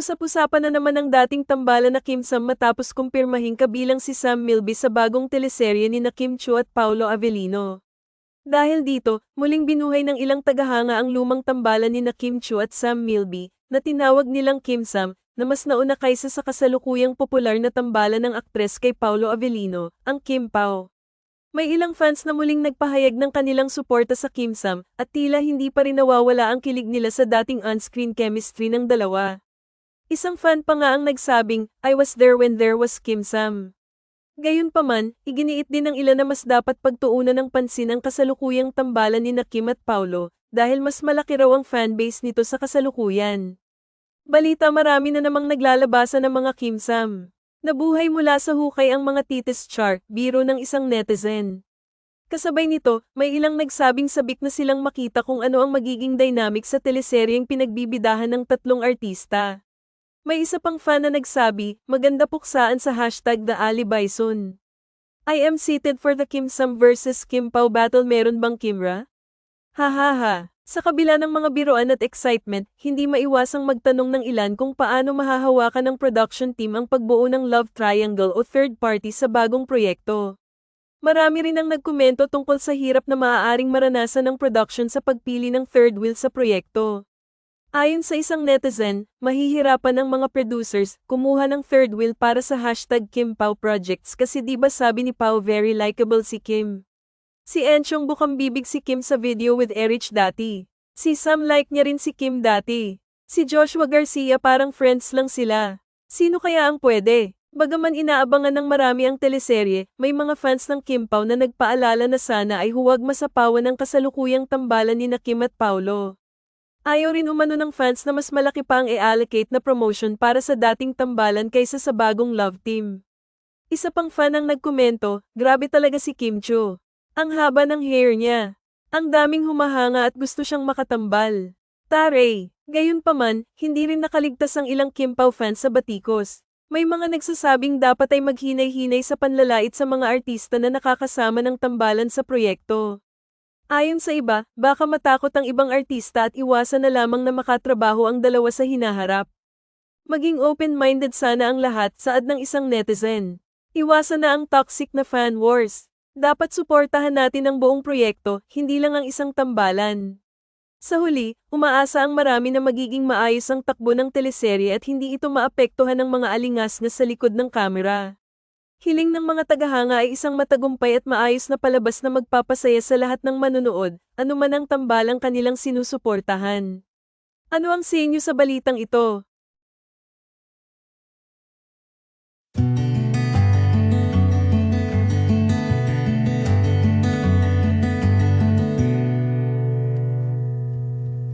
Usap-usapan na naman ang dating tambalan na Kim Sam matapos kumpirmahing kabilang si Sam Milby sa bagong teleserye ni na Kim Chu at Paulo Avellino. Dahil dito, muling binuhay ng ilang tagahanga ang lumang tambalan ni na Kim Chu at Sam Milby, na tinawag nilang Kim Sam, na mas nauna kaysa sa kasalukuyang popular na tambalan ng aktres kay Paulo Avellino, ang Kim Pao. May ilang fans na muling nagpahayag ng kanilang suporta sa Kim Sam, at tila hindi pa rin nawawala ang kilig nila sa dating on-screen chemistry ng dalawa. Isang fan pa nga ang nagsabing, I was there when there was Kim Sam. Gayunpaman, iginiit din ng ilan na mas dapat pagtuunan ng pansin ang kasalukuyang tambalan ni Kim at Paulo, dahil mas malaki raw ang fanbase nito sa kasalukuyan. Balita marami na namang naglalabasan ng mga Kim Sam. Nabuhay mula sa hukay ang mga titis chart, biro ng isang netizen. Kasabay nito, may ilang nagsabing sabik na silang makita kung ano ang magiging dynamic sa teleseryeng pinagbibidahan ng tatlong artista. May isa pang fan na nagsabi, maganda puksaan sa hashtag The Ali Bison. I am seated for the Kim Sam versus Kim Pao battle meron bang Kimra? Hahaha. Sa kabila ng mga biroan at excitement, hindi maiwasang magtanong ng ilan kung paano mahahawakan ng production team ang pagbuo ng love triangle o third party sa bagong proyekto. Marami rin ang nagkomento tungkol sa hirap na maaaring maranasan ng production sa pagpili ng third wheel sa proyekto. Ayon sa isang netizen, mahihirapan ang mga producers kumuha ng third wheel para sa hashtag Kim Pao projects kasi di ba sabi ni Pao very likable si Kim. Si Enchong bukang bibig si Kim sa video with Erich dati. Si Sam like niya rin si Kim dati. Si Joshua Garcia parang friends lang sila. Sino kaya ang pwede? Bagaman inaabangan ng marami ang teleserye, may mga fans ng Kim Pao na nagpaalala na sana ay huwag masapawan ng kasalukuyang tambalan ni na Kim at Paulo. Ayaw rin umano ng fans na mas malaki pa ang i-allocate na promotion para sa dating tambalan kaysa sa bagong love team. Isa pang fan ang nagkomento, grabe talaga si Kim Cho. Ang haba ng hair niya. Ang daming humahanga at gusto siyang makatambal. Tare, gayon pa man, hindi rin nakaligtas ang ilang Kim Pao fans sa batikos. May mga nagsasabing dapat ay maghinay-hinay sa panlalait sa mga artista na nakakasama ng tambalan sa proyekto. Ayon sa iba, baka matakot ang ibang artista at iwasan na lamang na makatrabaho ang dalawa sa hinaharap. Maging open-minded sana ang lahat saad ng isang netizen. Iwasan na ang toxic na fan wars. Dapat suportahan natin ang buong proyekto, hindi lang ang isang tambalan. Sa huli, umaasa ang marami na magiging maayos ang takbo ng teleserye at hindi ito maapektuhan ng mga alingas na sa likod ng kamera. Hiling ng mga tagahanga ay isang matagumpay at maayos na palabas na magpapasaya sa lahat ng manunood, anuman ang tambalang kanilang sinusuportahan. Ano ang sinyo sa balitang ito?